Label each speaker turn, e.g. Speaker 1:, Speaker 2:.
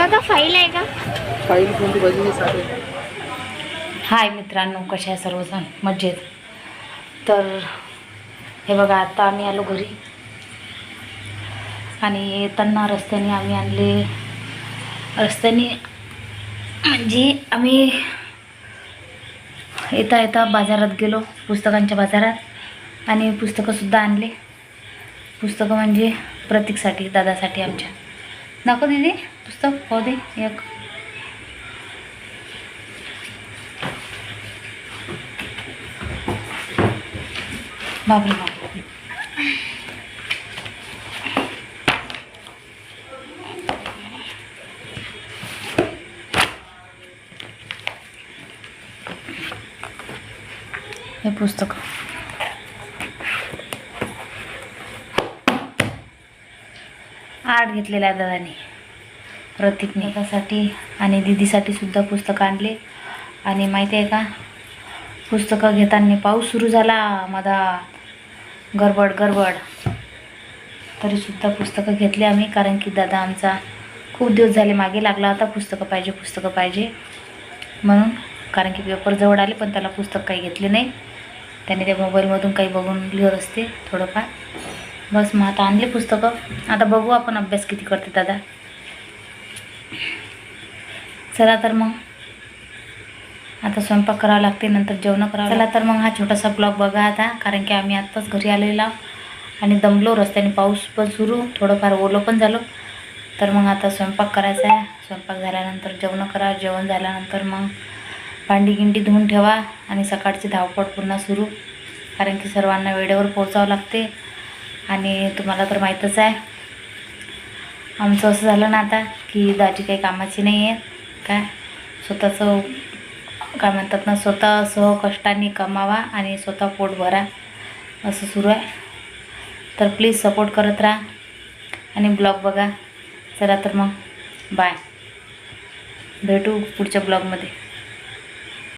Speaker 1: का?
Speaker 2: फाईल आहे का
Speaker 3: फाईल कोणती भजनी
Speaker 4: हाय मित्रांनो कशा आहे सर्वजण? मजेत. तर हे बघा आता आम्ही आलो घरी. आणि येताना रस्त्याने आम्ही आणले. रस्त्याने म्हणजे आम्ही येता येता बाजारात गेलो पुस्तकांच्या बाजारात. आणि पुस्तकंसुद्धा आणले. पुस्तकं म्हणजे प्रतीकसाठी दादासाठी आमच्या. नको दीदी पुस्तक हो दे एक. बापरे बाप हे पुस्तक. आर्ट घेतलेला आहे दादाने प्रतीकने आणि दीदीसाठी सुद्धा पुस्तकं आणले. आणि माहिती आहे का? पुस्तकं घेताना पाऊस सुरू झाला मधा गडबड गडबड. तरीसुद्धा पुस्तकं घेतली आम्ही कारण की दादा आमचा खूप दिवस झाले मागे लागला होता पुस्तकं पाहिजे पुस्तकं पाहिजे. म्हणून कारण की पेपर जवळ आले पण त्याला पुस्तक काही घेतले नाही. त्याने त्या मोबाईलमधून काही बघून लिहत असते थोडंफार. बस मग आता आणले पुस्तकं. आता बघू आपण अभ्यास किती करते दादा. चला तर मग. आता स्वयंपाक करावा लागते नंतर जेवण करावं चला तर मग हा छोटासा ब्लॉग बघा आता कारण की आम्ही आत्ताच घरी आलेला आणि दमलो रस्त्याने पाऊस पण सुरू थोडंफार ओलं पण झालं. तर मग आता स्वयंपाक करायचा आहे. स्वयंपाक झाल्यानंतर जेवण करा जेवण झाल्यानंतर मग भांडी गिंडी धुवून ठेवा आणि सकाळची धावपळ पुन्हा सुरू. कारण की सर्वांना वेळेवर पोहोचावं लागते आणि तुम्हाला तर माहीतच आहे. आमचं असं झालं ना आता की दाजी काही कामाची नाही आहे काय? स्वतःचं काय म्हणतात ना स्वतः सह कष्टाने कमावा आणि स्वतः पोट भरा असं सुरू आहे. तर प्लीज सपोर्ट करत राहा आणि ब्लॉग बघा. चला तर मग बाय भेटू पुढच्या ब्लॉगमध्ये